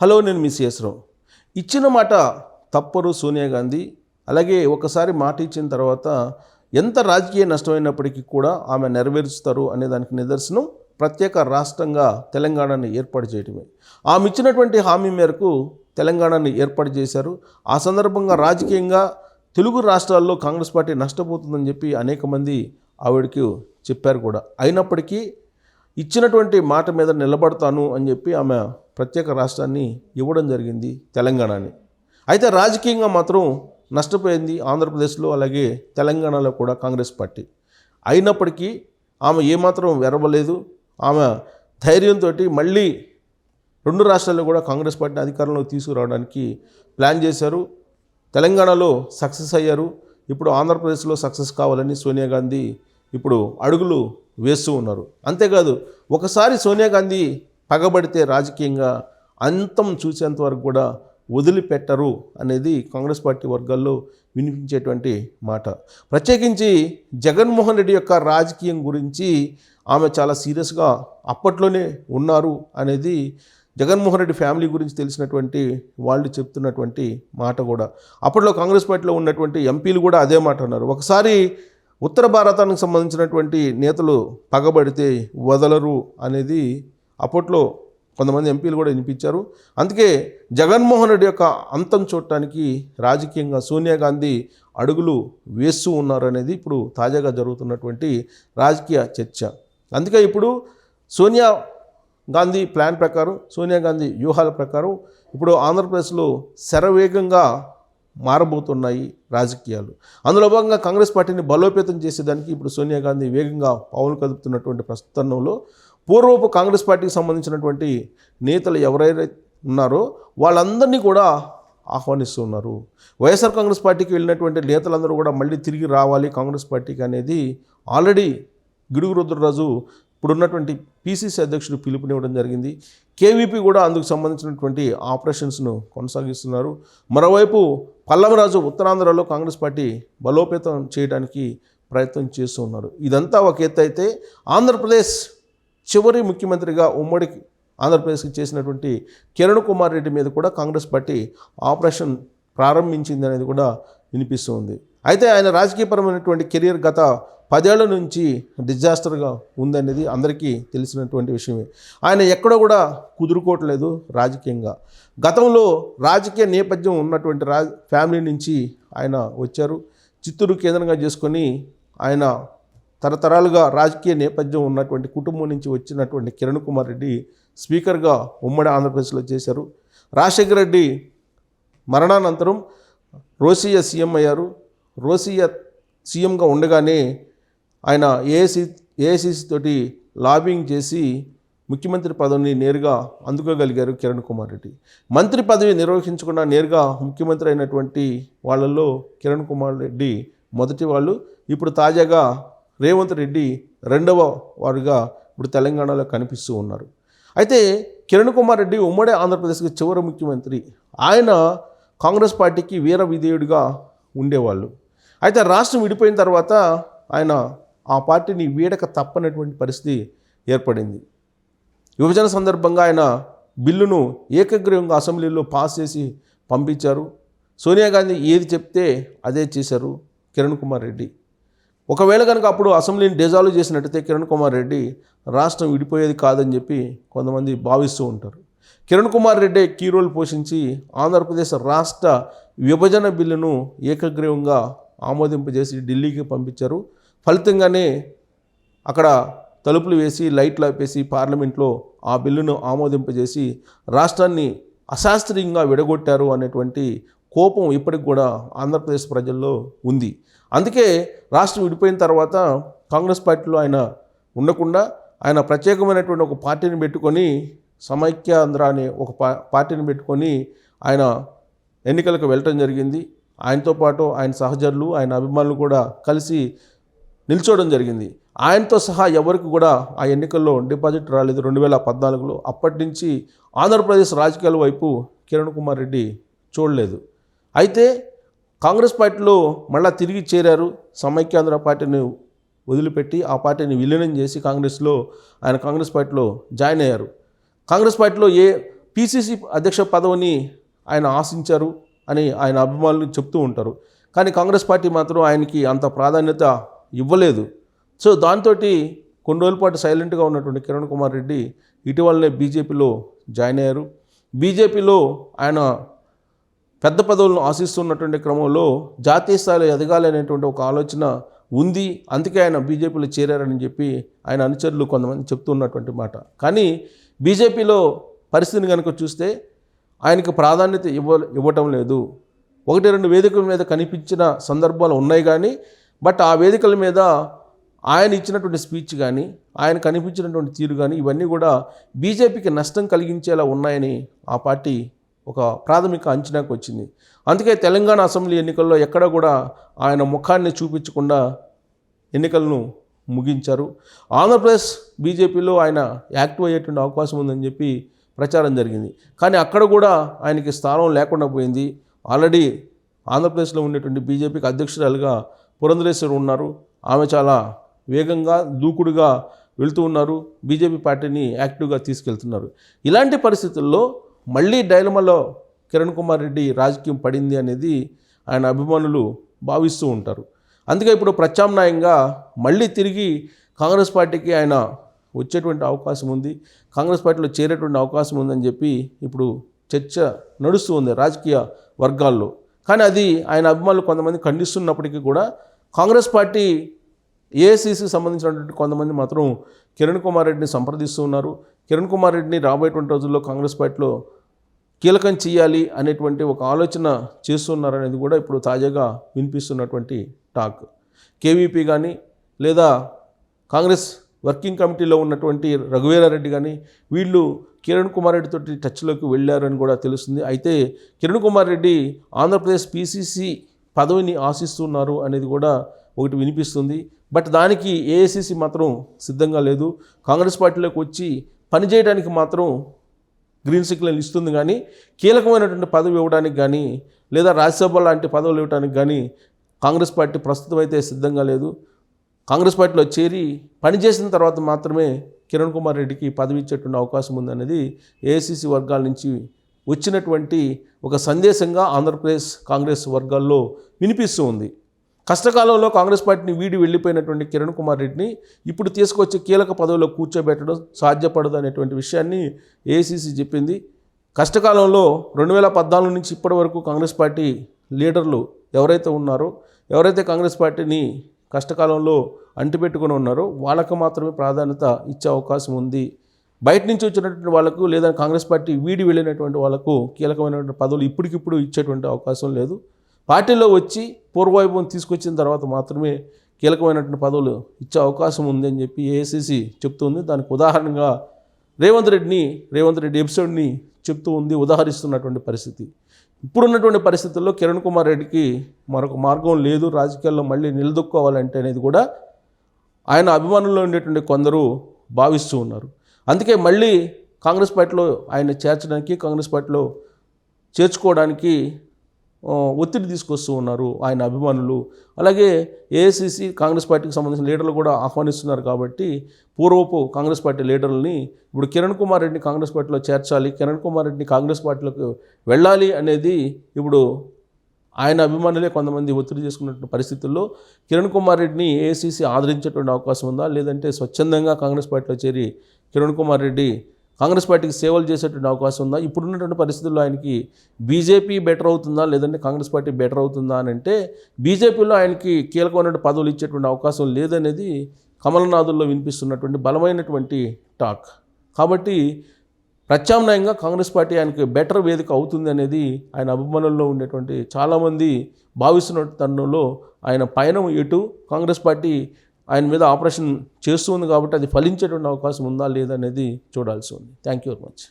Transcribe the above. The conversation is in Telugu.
హలో నేను మిస్ సిఎస్రావు ఇచ్చిన మాట తప్పరు సోనియా గాంధీ. అలాగే ఒకసారి మాట ఇచ్చిన తర్వాత ఎంత రాజకీయ నష్టమైనప్పటికీ కూడా ఆమె నెరవేరుస్తారు అనే దానికి నిదర్శనం ప్రత్యేక రాష్ట్రంగా తెలంగాణని ఏర్పాటు చేయడమే. ఆమె ఇచ్చినటువంటి హామీ మేరకు తెలంగాణని ఏర్పాటు చేశారు. ఆ సందర్భంగా రాజకీయంగా తెలుగు రాష్ట్రాల్లో కాంగ్రెస్ పార్టీ నష్టపోతుందని చెప్పి అనేక మంది ఆవిడకి చెప్పారు కూడా. అయినప్పటికీ ఇచ్చినటువంటి మాట మీద నిలబడతాను అని చెప్పి ఆమె ప్రత్యేక రాష్ట్రాన్ని ఇవ్వడం జరిగింది తెలంగాణని. అయితే రాజకీయంగా మాత్రం నష్టపోయింది ఆంధ్రప్రదేశ్లో అలాగే తెలంగాణలో కూడా కాంగ్రెస్ పార్టీ. అయినప్పటికీ ఆమె ఏమాత్రం వెరవలేదు. ఆమె ధైర్యంతో మళ్ళీ రెండు రాష్ట్రాల్లో కూడా కాంగ్రెస్ పార్టీ అధికారంలోకి తీసుకురావడానికి ప్లాన్ చేశారు. తెలంగాణలో సక్సెస్ అయ్యారు. ఇప్పుడు ఆంధ్రప్రదేశ్లో సక్సెస్ కావాలని సోనియా గాంధీ ఇప్పుడు అడుగులు వేస్తూ ఉన్నారు. అంతేకాదు ఒకసారి సోనియా గాంధీ పగబడితే రాజకీయంగా అంతం చూసేంత వరకు కూడా వదిలిపెట్టరు అనేది కాంగ్రెస్ పార్టీ వర్గాల్లో వినిపించేటువంటి మాట. ప్రత్యేకించి జగన్మోహన్ రెడ్డి యొక్క రాజకీయం గురించి ఆమె చాలా సీరియస్గా అప్పట్లోనే ఉన్నారు అనేది జగన్మోహన్ రెడ్డి ఫ్యామిలీ గురించి తెలిసినటువంటి వాళ్ళు చెప్తున్నటువంటి మాట కూడా. అప్పట్లో కాంగ్రెస్ పార్టీలో ఉన్నటువంటి ఎంపీలు కూడా అదే మాట అన్నారు. ఒకసారి ఉత్తర భారతానికి సంబంధించినటువంటి నేతలు పగబడితే వదలరు అనేది అప్పట్లో కొంతమంది ఎంపీలు కూడా వినిపించారు. అందుకే జగన్మోహన్ రెడ్డి యొక్క అంతం చూడటానికి రాజకీయంగా సోనియా గాంధీ అడుగులు వేస్తూ ఉన్నారు అనేది ఇప్పుడు తాజాగా జరుగుతున్నటువంటి రాజకీయ చర్చ. అందుకే ఇప్పుడు సోనియా గాంధీ ప్లాన్ ప్రకారం సోనియా గాంధీ వ్యూహాల ప్రకారం ఇప్పుడు ఆంధ్రప్రదేశ్లో శరవేగంగా మారబోతున్నాయి రాజకీయాలు. అందులో భాగంగా కాంగ్రెస్ పార్టీని బలోపేతం చేసేదానికి ఇప్పుడు సోనియా గాంధీ వేగంగా పావులు కదుపుతున్నటువంటి ప్రస్తుతంలో పూర్వపు కాంగ్రెస్ పార్టీకి సంబంధించినటువంటి నేతలు ఎవరైతే ఉన్నారో వాళ్ళందరినీ కూడా ఆహ్వానిస్తున్నారు. వైఎస్ఆర్ కాంగ్రెస్ పార్టీకి వెళ్ళినటువంటి నేతలందరూ కూడా మళ్ళీ తిరిగి రావాలి. కాంగ్రెస్ పార్టీకి అనేది ఆల్రెడీ గిడుగు రుద్రరాజు ఇప్పుడున్నటువంటి పీసీసీ అధ్యక్షుడు పిలుపునివ్వడం జరిగింది. కేవీపీ కూడా అందుకు సంబంధించినటువంటి ఆపరేషన్స్ను కొనసాగిస్తున్నారు. మరోవైపు పల్లవరాజు ఉత్తరాంధ్రలో కాంగ్రెస్ పార్టీ బలోపేతం చేయడానికి ప్రయత్నం చేస్తూ ఉన్నారు. ఇదంతా ఒక ఎత్తు అయితే ఆంధ్రప్రదేశ్ చివరి ముఖ్యమంత్రిగా ఉమ్మడి ఆంధ్రప్రదేశ్కి చేసినటువంటి కిరణ్ కుమార్ రెడ్డి మీద కూడా కాంగ్రెస్ పార్టీ ఆపరేషన్ ప్రారంభించింది అనేది కూడా వినిపిస్తుంది. అయితే ఆయన రాజకీయపరమైనటువంటి కెరియర్ గత పదేళ్ళ నుంచి డిజాస్టర్గా ఉందనేది అందరికీ తెలిసినటువంటి విషయమే. ఆయన ఎక్కడో కూడా కుదురుకోవట్లేదు రాజకీయంగా. గతంలో రాజకీయ నేపథ్యం ఉన్నటువంటి రా ఫ్యామిలీ నుంచి ఆయన వచ్చారు. చిత్తూరు కేంద్రంగా చేసుకొని ఆయన తరతరాలుగా రాజకీయ నేపథ్యం ఉన్నటువంటి కుటుంబం నుంచి వచ్చినటువంటి కిరణ్ కుమార్ రెడ్డి స్పీకర్గా ఉమ్మడి ఆంధ్రప్రదేశ్లో చేశారు. రాజశేఖర రెడ్డి మరణానంతరం రోసియా సీఎం అయ్యారు. రోసియా సీఎంగా ఉండగానే ఆయన ఏఐసి ఏఐసిసి తోటి లాబింగ్ చేసి ముఖ్యమంత్రి పదవిని నేరుగా అందుకోగలిగారు కిరణ్ కుమార్ రెడ్డి. మంత్రి పదవి నిర్వహించకుండా నేరుగా ముఖ్యమంత్రి అయినటువంటి వాళ్ళల్లో కిరణ్ కుమార్ రెడ్డి మొదటి వాళ్ళు. ఇప్పుడు తాజాగా రేవంత్ రెడ్డి రెండవ వారుగా ఇప్పుడు తెలంగాణలో కనిపిస్తూ ఉన్నారు. అయితే కిరణ్ కుమార్ రెడ్డి ఉమ్మడి ఆంధ్రప్రదేశ్కి చివరి ముఖ్యమంత్రి. ఆయన కాంగ్రెస్ పార్టీకి వీర విధేయుడిగా ఉండేవాళ్ళు. అయితే రాష్ట్రం విడిపోయిన తర్వాత ఆయన ఆ పార్టీని వీడక తప్పనటువంటి పరిస్థితి ఏర్పడింది. విభజన సందర్భంగా ఆయన బిల్లును ఏకగ్రీవంగా అసెంబ్లీలో పాస్ చేసి పంపించారు. సోనియా గాంధీ ఏది చెప్తే అదే చేశారు కిరణ్ కుమార్ రెడ్డి. ఒకవేళ కనుక అప్పుడు అసెంబ్లీని డిజాల్వ్ చేసినట్టయితే కిరణ్ కుమార్ రెడ్డి రాష్ట్రం విడిపోయేది కాదని చెప్పి కొంతమంది భావిస్తూ ఉంటారు. కిరణ్ కుమార్ రెడ్డి కీ రోల్ పోషించి ఆంధ్రప్రదేశ్ రాష్ట్ర విభజన బిల్లును ఏకగ్రీవంగా ఆమోదింపజేసి ఢిల్లీకి పంపించారు. ఫలితంగానే అక్కడ తలుపులు వేసి లైట్లు ఆపేసి పార్లమెంట్లో ఆ బిల్లును ఆమోదింపజేసి రాష్ట్రాన్ని అశాస్త్రీయంగా విడగొట్టారు అనేటువంటి కోపం ఇప్పటికి కూడా ఆంధ్రప్రదేశ్ ప్రజల్లో ఉంది. అందుకే రాష్ట్రం విడిపోయిన తర్వాత కాంగ్రెస్ పార్టీలో ఆయన ఉండకుండా ఆయన ప్రత్యేకమైనటువంటి ఒక పార్టీని పెట్టుకొని సమైక్యాంధ్ర అనే ఒక పా పార్టీని పెట్టుకొని ఆయన ఎన్నికలకు వెళ్ళటం జరిగింది. ఆయనతో పాటు ఆయన సహచరులు ఆయన అభిమానులు కూడా కలిసి నిల్చోవడం జరిగింది. ఆయనతో సహా ఎవరికి కూడా ఆ ఎన్నికల్లో డిపాజిట్ రాలేదు. రెండు వేల పద్నాలుగులో అప్పటి నుంచి ఆంధ్రప్రదేశ్ రాజకీయాల వైపు కిరణ్ కుమార్ రెడ్డి చూడలేదు. అయితే కాంగ్రెస్ పార్టీలో మళ్ళా తిరిగి చేరారు. సమైక్యాంధ్ర పార్టీని వదిలిపెట్టి ఆ పార్టీని విలీనం చేసి కాంగ్రెస్లో ఆయన కాంగ్రెస్ పార్టీలో జాయిన్ అయ్యారు. కాంగ్రెస్ పార్టీలో ఏ పిసిసి అధ్యక్ష పదవిని ఆయన ఆశించారు అని ఆయన అభిమానులు చెప్తూ ఉంటారు. కానీ కాంగ్రెస్ పార్టీ మాత్రం ఆయనకి అంత ప్రాధాన్యత ఇవ్వలేదు. సో దాంతో కొన్ని రోజుల పాటు సైలెంట్గా ఉన్నటువంటి కిరణ్ కుమార్ రెడ్డి ఇటీవలనే బీజేపీలో జాయిన్ అయ్యారు. బీజేపీలో ఆయన పెద్ద పదవులను ఆశిస్తున్నటువంటి క్రమంలో జాతీయ స్థాయిలో ఎదగాలి అనేటువంటి ఒక ఆలోచన ఉంది. అందుకే ఆయన బీజేపీలో చేరారని చెప్పి ఆయన అనుచరులు కొంతమంది చెప్తున్నటువంటి మాట. కానీ బీజేపీలో పరిస్థితిని కనుక చూస్తే ఆయనకు ప్రాధాన్యత ఇవ్వ ఇవ్వటం లేదు. ఒకటి రెండు వేదికల మీద కనిపించిన సందర్భాలు ఉన్నాయి కానీ బట్ ఆ వేదికల మీద ఆయన ఇచ్చినటువంటి స్పీచ్ కానీ ఆయన కనిపించినటువంటి తీరు కానీ ఇవన్నీ కూడా బీజేపీకి నష్టం కలిగించేలా ఉన్నాయని ఆ పార్టీ ఒక ప్రాథమిక అంచనాకు వచ్చింది. అందుకే తెలంగాణ అసెంబ్లీ ఎన్నికల్లో ఎక్కడ కూడా ఆయన ముఖాన్ని చూపించకుండా ఎన్నికలను ముగించారు. ఆంధ్రప్రదేశ్ బీజేపీలో ఆయన యాక్టివ్ అయ్యేటువంటి అవకాశం ఉందని చెప్పి ప్రచారం జరిగింది. కానీ అక్కడ కూడా ఆయనకి స్థానం లేకుండా పోయింది. ఆల్రెడీ ఆంధ్రప్రదేశ్లో ఉండేటువంటి బీజేపీకి అధ్యక్షురాలుగా పురంధరేశ్వరు ఉన్నారు. ఆమె చాలా వేగంగా దూకుడుగా వెళుతూ ఉన్నారు. బీజేపీ పార్టీని యాక్టివ్గా తీసుకెళ్తున్నారు. ఇలాంటి పరిస్థితుల్లో మళ్ళీ డైలమలో కిరణ్ కుమార్ రెడ్డి రాజకీయం పడింది అనేది ఆయన అభిమానులు భావిస్తూ ఉంటారు. అందుకే ఇప్పుడు ప్రత్యామ్నాయంగా మళ్ళీ తిరిగి కాంగ్రెస్ పార్టీకి ఆయన వచ్చేటువంటి అవకాశం ఉంది. కాంగ్రెస్ పార్టీలో చేరేటువంటి అవకాశం ఉందని చెప్పి ఇప్పుడు చర్చ నడుస్తూ ఉంది రాజకీయ వర్గాల్లో. కానీ అది ఆయన అభిమానులు కొంతమంది ఖండిస్తున్నప్పటికీ కూడా కాంగ్రెస్ పార్టీ ఏఐసీసీకి సంబంధించినటువంటి కొంతమంది మాత్రం కిరణ్ కుమార్ రెడ్డిని సంప్రదిస్తూ ఉన్నారు. కిరణ్ కుమార్ రెడ్డిని రాబోయేటువంటి రోజుల్లో కాంగ్రెస్ పార్టీలో కీలకం చేయాలి అనేటువంటి ఒక ఆలోచన చేస్తున్నారనేది కూడా ఇప్పుడు తాజాగా వినిపిస్తున్నటువంటి టాక్. కేవీపీ కానీ లేదా కాంగ్రెస్ వర్కింగ్ కమిటీలో ఉన్నటువంటి రఘువీరారెడ్డి కానీ వీళ్ళు కిరణ్ కుమార్ రెడ్డితోటి టచ్లోకి వెళ్ళారని కూడా తెలుస్తుంది. అయితే కిరణ్ కుమార్ రెడ్డి ఆంధ్రప్రదేశ్ పీసీసీ పదవిని ఆశిస్తున్నారు అనేది కూడా ఒకటి వినిపిస్తుంది. బట్ దానికి ఏఐసిసి మాత్రం సిద్ధంగా లేదు. కాంగ్రెస్ పార్టీలోకి వచ్చి పనిచేయడానికి మాత్రం గ్రీన్ సిగ్నల్ ఇస్తుంది కానీ కీలకమైనటువంటి పదవి ఇవ్వడానికి కానీ లేదా రాజ్యసభ లాంటి పదవులు ఇవ్వడానికి కానీ కాంగ్రెస్ పార్టీ ప్రస్తుతం అయితే సిద్ధంగా లేదు. కాంగ్రెస్ పార్టీలో చేరి పనిచేసిన తర్వాత మాత్రమే కిరణ్ కుమార్ రెడ్డికి పదవి ఇచ్చేటువంటి అవకాశం ఉందనేది ఏఐసిసి వర్గాల నుంచి వచ్చినటువంటి ఒక సందేశంగా ఆంధ్రప్రదేశ్ కాంగ్రెస్ వర్గాల్లో వినిపిస్తూ ఉంది. కష్టకాలంలో కాంగ్రెస్ పార్టీని వీడి వెళ్ళిపోయినటువంటి కిరణ్ కుమార్ రెడ్డిని ఇప్పుడు తీసుకొచ్చి కీలక పదవిలో కూర్చోబెట్టడం సాధ్యపడదు అనేటువంటి విషయాన్ని ఏసీసీ చెప్పింది. కష్టకాలంలో రెండు వేల పద్నాలుగు నుంచి ఇప్పటి వరకు కాంగ్రెస్ పార్టీ లీడర్లు ఎవరైతే ఉన్నారో ఎవరైతే కాంగ్రెస్ పార్టీని కష్టకాలంలో అంటిపెట్టుకుని ఉన్నారో వాళ్ళకు మాత్రమే ప్రాధాన్యత ఇచ్చే అవకాశం ఉంది. బయట నుంచి వచ్చినటువంటి వాళ్ళకు లేదా కాంగ్రెస్ పార్టీ వీడి వెళ్ళినటువంటి వాళ్ళకు కీలకమైనటువంటి పదవులు ఇప్పటికిప్పుడు ఇచ్చేటువంటి అవకాశం లేదు. పార్టీలో వచ్చి పూర్వవైభవం తీసుకొచ్చిన తర్వాత మాత్రమే కీలకమైనటువంటి పదవులు ఇచ్చే అవకాశం ఉంది అని చెప్పి ఏఐసిసి చెప్తుంది దానికి ఉదాహరణగా రేవంత్ రెడ్డిని రేవంత్ రెడ్డి ఎపిసోడ్ని చెప్తూ ఉంది ఉదాహరిస్తున్నటువంటి పరిస్థితి. ఇప్పుడున్నటువంటి పరిస్థితుల్లో కిరణ్ కుమార్ రెడ్డికి మరొక మార్గం లేదు. రాజకీయాల్లో మళ్ళీ నిలదొక్కోవాలంటే అనేది కూడా ఆయన అభిమానుల్లో ఉండేటువంటి కొందరు భావిస్తూ ఉన్నారు. అందుకే మళ్ళీ కాంగ్రెస్ పార్టీలో ఆయన చేర్చడానికి కాంగ్రెస్ పార్టీలో చేర్చుకోవడానికి ఒత్తిడి తీసుకొస్తూ ఉన్నారు ఆయన అభిమానులు. అలాగే ఏఐసిసి కాంగ్రెస్ పార్టీకి సంబంధించిన లీడర్లు కూడా ఆహ్వానిస్తున్నారు కాబట్టి పూర్వపు కాంగ్రెస్ పార్టీ లీడర్లని ఇప్పుడు కిరణ్ కుమార్ రెడ్డిని కాంగ్రెస్ పార్టీలో చేర్చాలి కిరణ్ కుమార్ రెడ్డిని కాంగ్రెస్ పార్టీలోకి వెళ్ళాలి అనేది ఇప్పుడు ఆయన అభిమానులే కొంతమంది ఒత్తిడి చేసుకున్నటువంటి పరిస్థితుల్లో కిరణ్ కుమార్ రెడ్డిని ఏఐసిసి ఆదరించేటువంటి అవకాశం ఉందా? లేదంటే స్వచ్ఛందంగా కాంగ్రెస్ పార్టీలో చేరి కిరణ్ కుమార్ రెడ్డి కాంగ్రెస్ పార్టీకి సేవలు చేసేటువంటి అవకాశం ఉందా? ఇప్పుడున్నటువంటి పరిస్థితుల్లో ఆయనకి బీజేపీ బెటర్ అవుతుందా? లేదంటే కాంగ్రెస్ పార్టీ బెటర్ అవుతుందా అని అంటే బీజేపీలో ఆయనకి కీలకమైనటువంటి పదవులు ఇచ్చేటువంటి అవకాశం లేదనేది కమలనాథుల్లో వినిపిస్తున్నటువంటి బలమైనటువంటి టాక్. కాబట్టి ప్రత్యామ్నాయంగా కాంగ్రెస్ పార్టీ ఆయనకి బెటర్ వేదిక అవుతుంది అనేది ఆయన అభిమానుల్లో ఉండేటువంటి చాలామంది భావిస్తున్న తరుణంలో ఆయన పయనం ఎటు? కాంగ్రెస్ పార్టీ ఆయన మీద ఆపరేషన్ చేస్తుంది కాబట్టి అది ఫలించేటువంటి అవకాశం ఉందా లేదా అనేది చూడాల్సి ఉంది. Thank you very much